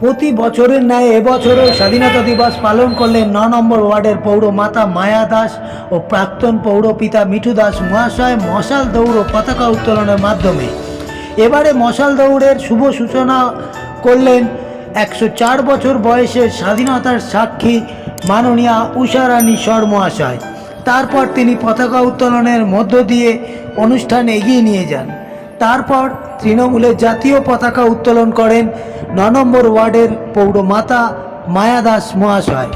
প্রতি বছরের ন্যায় এবছরও স্বাধীনতা দিবস পালন করলেন ন নম্বর ওয়ার্ডের পৌর মাতা মায়া দাস ও প্রাক্তন পৌর পিতা মিঠু দাস মহাশয় মশাল দৌড় ও পতাকা উত্তোলনের মাধ্যমে। এবারে মশাল দৌড়ের শুভ সূচনা করলেন একশো চার বছর বয়সের স্বাধীনতার সাক্ষী মাননীয়া উষারানী স্বর মহাশয়। তারপর তিনি পতাকা উত্তোলনের মধ্য দিয়ে অনুষ্ঠান এগিয়ে নিয়ে যান। তারপর তৃণমূলের জাতীয় পতাকা উত্তোলন করেন ন নম্বর ওয়ার্ডের পৌরমাতা মায়া দাস মহাশয়।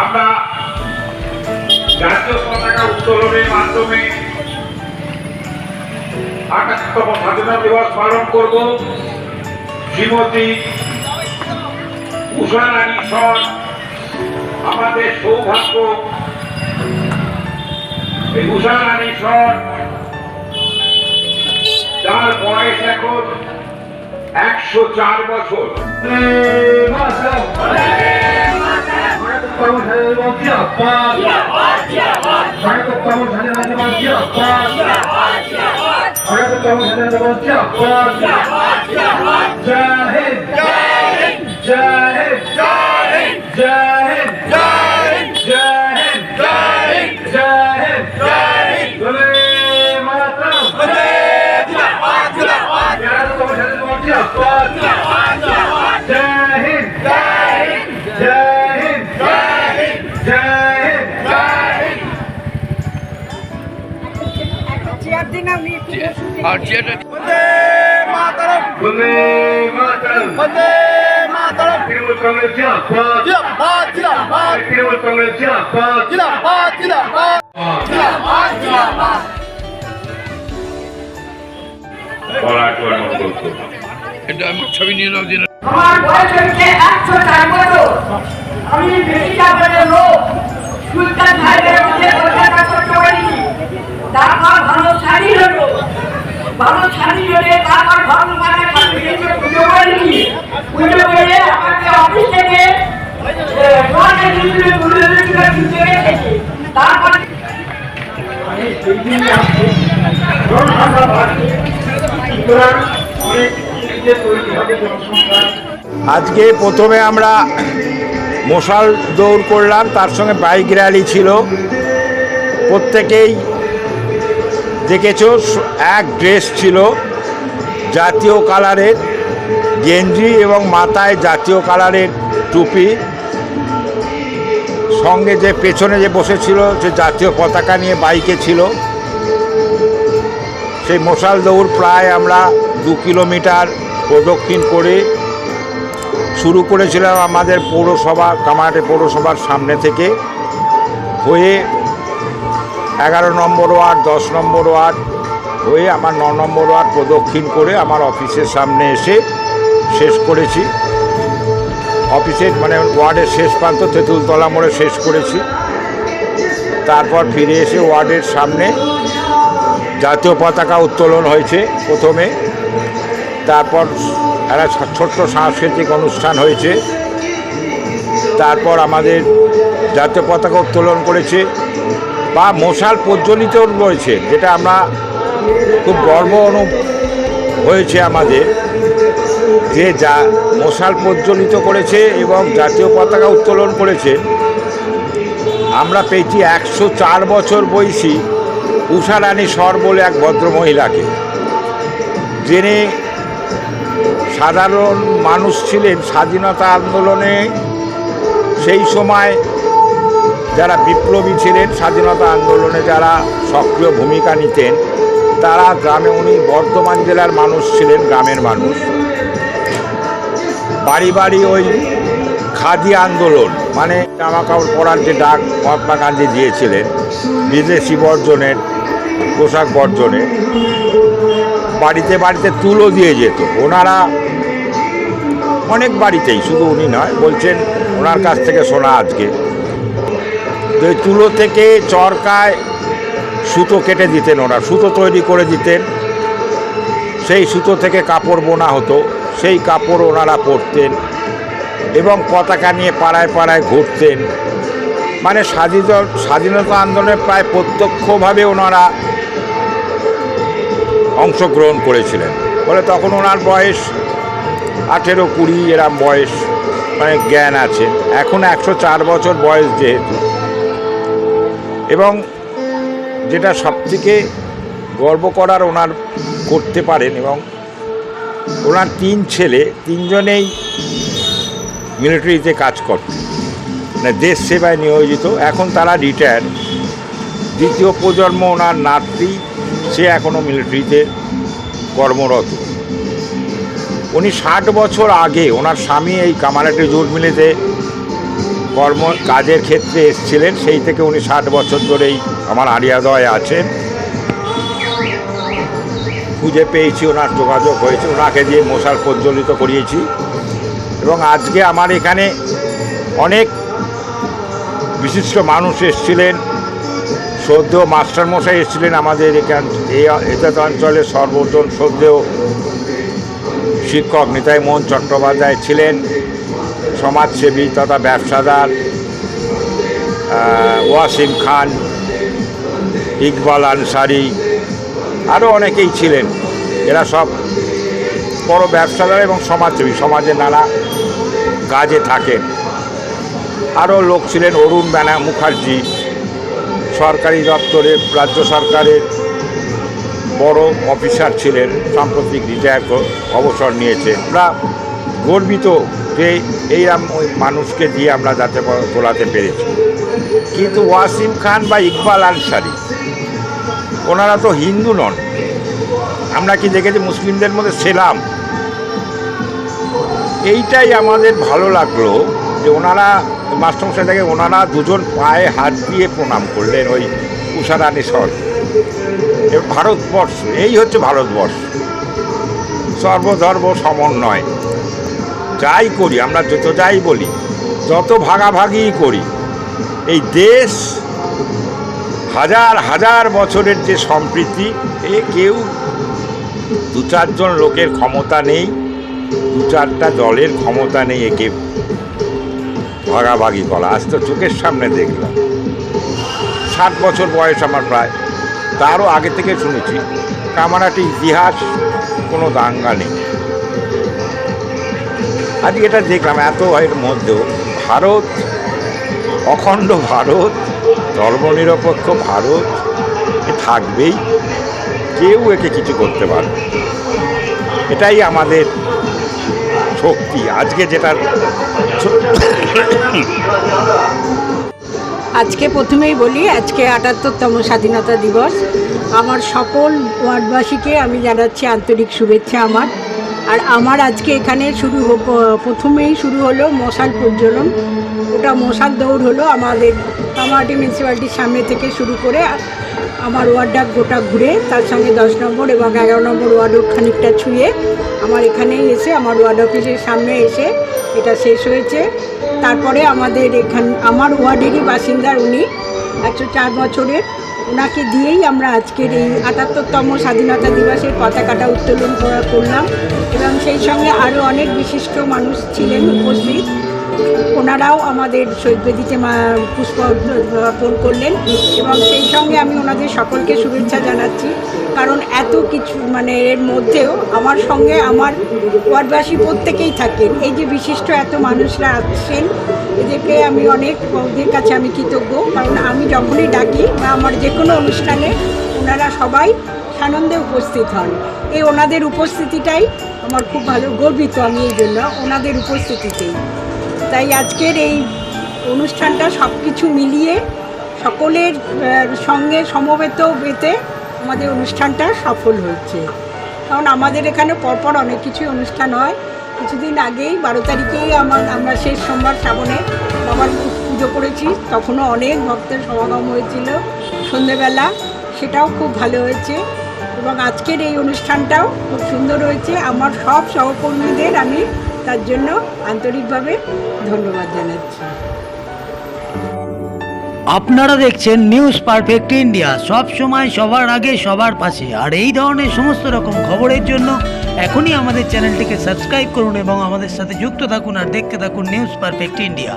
আমরা জাতীয় পতাকা উত্তোলনের মাধ্যমে আঠাশতম স্বাধীনতা দিবস পালন করব। শ্রীমতী উষা রানী সর আমাদের সৌভাগ্য। এই উষা রানী সর যার বয়স এখন একশো চার বছর। চেয়ার দিন আপনি একটু বসুন। আর চেয়ারটা বন্দে মাতরম বন্দে মাতরম তৃণমূল কংগ্রেস জিন্দাবাদ জিন্দাবাদ জিন্দাবাদ তৃণমূল কংগ্রেস এটা ছবি নিয়ে নাও দিন আমার বয়স হচ্ছে একশো চার বছর। আমি বেশি লোক। সুলতান মধ্যে অত্যাচার করতে পারিনি তারপর ভালো ভালো তারপর ভালো মানে পুজো করিনি পুজো করে আমাকে অফিস থেকে আজকে প্রথমে আমরা মশাল দৌড় করলাম, তার সঙ্গে বাইক র্যালি ছিল। প্রত্যেকেই দেখেছ এক ড্রেস ছিল জাতীয় কালারের, গেঞ্জি এবং মাথায় জাতীয় কালারের টুপি। সঙ্গে যে পেছনে যে বসেছিল যে জাতীয় পতাকা নিয়ে বাইকে ছিল। সেই মশাল দৌড় প্রায় আমরা দু কিলোমিটার প্রদক্ষিণ করে শুরু করেছিলাম আমাদের পৌরসভা কামাটে পৌরসভার সামনে থেকে। হয়ে এগারো নম্বর ওয়ার্ড, দশ নম্বর ওয়ার্ড হয়ে আমার ন নম্বর ওয়ার্ড প্রদক্ষিণ করে আমার অফিসের সামনে এসে শেষ করেছি। অফিসের মানে ওয়ার্ডের শেষ প্রান্ত তেঁতুলতলা মোড়ে শেষ করেছি। তারপর ফিরে এসে ওয়ার্ডের সামনে জাতীয় পতাকা উত্তোলন হয়েছে প্রথমে। তারপর একটা ছোট্ট সাংস্কৃতিক অনুষ্ঠান হয়েছে। তারপর আমাদের জাতীয় পতাকা উত্তোলন করেছে বা মশাল প্রজ্বলিত রয়েছে, যেটা আমরা খুব গর্ব অনু হয়েছে আমাদের, যে যা মশাল প্রজ্বলিত করেছে এবং জাতীয় পতাকা উত্তোলন করেছে। আমরা পেয়েছি একশো চার বছর বয়সী উষা রানী সর বলে এক ভদ্রমহিলাকে। যিনি সাধারণ মানুষ ছিলেন, স্বাধীনতা আন্দোলনে সেই সময় যারা বিপ্লবী ছিলেন, স্বাধীনতা আন্দোলনে যারা সক্রিয় ভূমিকা নিতেন, তারা গ্রামে উনি বর্ধমান জেলার মানুষ ছিলেন, গ্রামের মানুষ। বাড়ি বাড়ি ওই খাদি আন্দোলন মানে জামা কাপড় পরার যে ডাক মহাত্মা গান্ধী দিয়েছিলেন, বিদেশি বর্জনের, পোশাক বর্জনের, বাড়িতে বাড়িতে তুলো দিয়ে যেত। ওনারা অনেক বাড়িতেই, শুধু উনি নয়, বলছেন ওনার কাছ থেকে শোনা আজকে। তুলো থেকে চরকায় সুতো কেটে দিতেন ওরা, সুতো তৈরি করে দিতেন। সেই সুতো থেকে কাপড় বোনা হতো, সেই কাপড় ওনারা পরতেন এবং পতাকা নিয়ে পাড়ায় পাড়ায় ঘুরতেন। মানে স্বাধীন স্বাধীনতা আন্দোলনে প্রায় প্রত্যক্ষভাবে ওনারা অংশগ্রহণ করেছিলেন। বলে তখন ওনার বয়স আঠেরো কুড়ি, এরম বয়স মানে জ্ঞান আছে। এখন একশো চার বছর বয়স যেহেতু। এবং যেটা সবথেকে গর্ব করার ওনার করতে পারেন এবং ওনার তিন ছেলে, তিনজনেই মিলিটারিতে কাজ করত মানে দেশ সেবায় নিয়োজিত। এখন তারা রিটায়ার দ্বিতীয় প্রজন্ম ওনার নাতৃ সে এখনও মিলিটারিতে কর্মরত। উনি ষাট বছর আগে ওনার স্বামী এই কামারাটি জুট মিলেতে কর্ম কাজের ক্ষেত্রে এসেছিলেন, সেই থেকে উনি ষাট বছর ধরেই আমার আড়িয়াদয় আছেন খুঁজে পেয়েছি, ওনার যোগাযোগ হয়েছে, ওনাকে দিয়ে মশাল প্রজ্বলিত করিয়েছি। এবং আজকে আমার এখানে অনেক বিশিষ্ট মানুষ এসেছিলেন সদ্য মাস্টারমশাই এসেছিলেন আমাদের এখান এজাত অঞ্চলের সর্বজন সদ্যেও শিক্ষক নিতাই মোহন চট্টোপাধ্যায় ছিলেন। সমাজসেবী তথা ব্যবসাদার ওয়াসিম খান, ইকবাল আনসারি আরও অনেকেই ছিলেন। এরা সব বড় ব্যবসাদার এবং সমাজসেবী সমাজে নানা কাজে থাকেন। আরও লোক ছিলেন, অরুণ ব্যানা মুখার্জি, সরকারি দপ্তরে রাজ্য সরকারের বড় অফিসার ছিলেন, সাম্প্রতিক রিটায়ার অবসর নিয়েছে আমরা গর্বিত যে এইরকম ওই মানুষকে দিয়ে আমরা যাতে তোলাতে পেরেছি। কিন্তু ওয়াসিম খান বা ইকবাল আনসারি, ওনারা তো হিন্দু নন। আমরা কি দেখেছি মুসলিমদের মধ্যে সেলাম? এইটাই আমাদের ভালো লাগল যে ওনারা মাস্টারমশাই থেকে ওনারা দুজন পায়ে হাত দিয়ে প্রণাম করলেন ওই উষারানী সর ভারতবর্ষ, এই হচ্ছে ভারতবর্ষ। সর্বধর্ম সমন্বয়। যাই করি, আমরা যত যাই বলি, যত ভাগাভাগি করি, এই দেশ হাজার হাজার বছরের যে সম্প্রীতি, এ কেউ দু চারজন লোকের ক্ষমতা নেই, দু চারটা দলের ক্ষমতা নেই একে ভাগাভাগি করা। আজ তো চোখের সামনে দেখলাম। ষাট বছর বয়স আমার প্রায়। তারও আগে থেকে শুনেছি কামারাটি ইতিহাস কোনো দাঙ্গা নেই। আজ এটা দেখলাম, এত এর মধ্যেও ভারত, অখণ্ড ভারত, ধর্মনিরপেক্ষ ভারত থাকবেই, কেউ একে কিছু করতে পারবে এটাই আমাদের শক্তি, আজকে যেটা আজকে প্রথমেই বলি, আজকে আটাত্তরতম স্বাধীনতা দিবস। আমার সকল ওয়ার্ডবাসীকে আমি জানাচ্ছি আন্তরিক শুভেচ্ছা আমার। আর আমার আজকে এখানে শুরু প্রথমেই শুরু হলো মশাল প্রজ্বলন। ওটা মশাল দৌড় হলো আমাদের কামাহাটি মিউনিসিপ্যালিটির সামনে থেকে শুরু করে আমার ওয়ার্ডটা গোটা ঘুরে, তার সঙ্গে দশ নম্বর এবং এগারো নম্বর ওয়ার্ডও খানিকটা ছুঁয়ে আমার এখানেই এসে, আমার ওয়ার্ড অফিসের সামনে এসে এটা শেষ হয়েছে। তারপরে আমাদের এখান আমার ওয়ার্ডেরই বাসিন্দার উনি, একশো চার বছরের। ওনাকে দিয়েই আমরা আজকের এই আটাত্তরতম স্বাধীনতা দিবসের পতাকাটা উত্তোলন করা করলাম এবং সেই সঙ্গে আরও অনেক বিশিষ্ট মানুষ ছিলেন উপস্থিত। ওনারাও আমাদের শহীদ বেদিতে মা- পুষ্প অর্পণ করলেন এবং সেই সঙ্গে আমি ওনাদের সকলকে শুভেচ্ছা জানাচ্ছি। কারণ এত কিছু মানে এর মধ্যেও আমার সঙ্গে আমার ওয়ার্ডবাসী প্রত্যেকেই থাকেন। এই যে বিশিষ্ট এত মানুষরা আসছেন এদেরকে আমি অনেক ওদের কাছে আমি কৃতজ্ঞ। কারণ আমি যখনই ডাকি বা আমার যে কোনো অনুষ্ঠানে ওনারা সবাই সানন্দে উপস্থিত হন। এই ওনাদের উপস্থিতিটাই আমার খুব ভালো গর্বিত আমি এই জন্য ওনাদের উপস্থিতিতেই। তাই আজকের এই অনুষ্ঠানটা সব কিছু মিলিয়ে সকলের সঙ্গে সমবেত বেতে আমাদের অনুষ্ঠানটা সফল হচ্ছে কারণ আমাদের এখানে পরপর অনেক কিছুই অনুষ্ঠান হয়। কিছুদিন আগেই বারো তারিখেই আমার আমরা শেষ সোমবার শ্রাবণে বাবার পুজো করেছি। তখনও অনেক ভক্তের সমাগম হয়েছিল। সন্ধেবেলা সেটাও খুব ভালো হয়েছে এবং আজকের এই অনুষ্ঠানটাও খুব সুন্দর হয়েছে। আমার সব সহকর্মীদের আমি তার জন্য আন্তরিকভাবে ধন্যবাদ জানাচ্ছি। আপনারা দেখছেন নিউজ পারফেক্ট ইন্ডিয়া। সব সময় সবার আগে, সবার পাশে। আর এই ধরনের সমস্ত রকম খবরের জন্য এখনই আমাদের চ্যানেলটিকে সাবস্ক্রাইব করুন এবং আমাদের সাথে যুক্ত থাকুন আর দেখতে থাকুন নিউজ পারফেক্ট ইন্ডিয়া।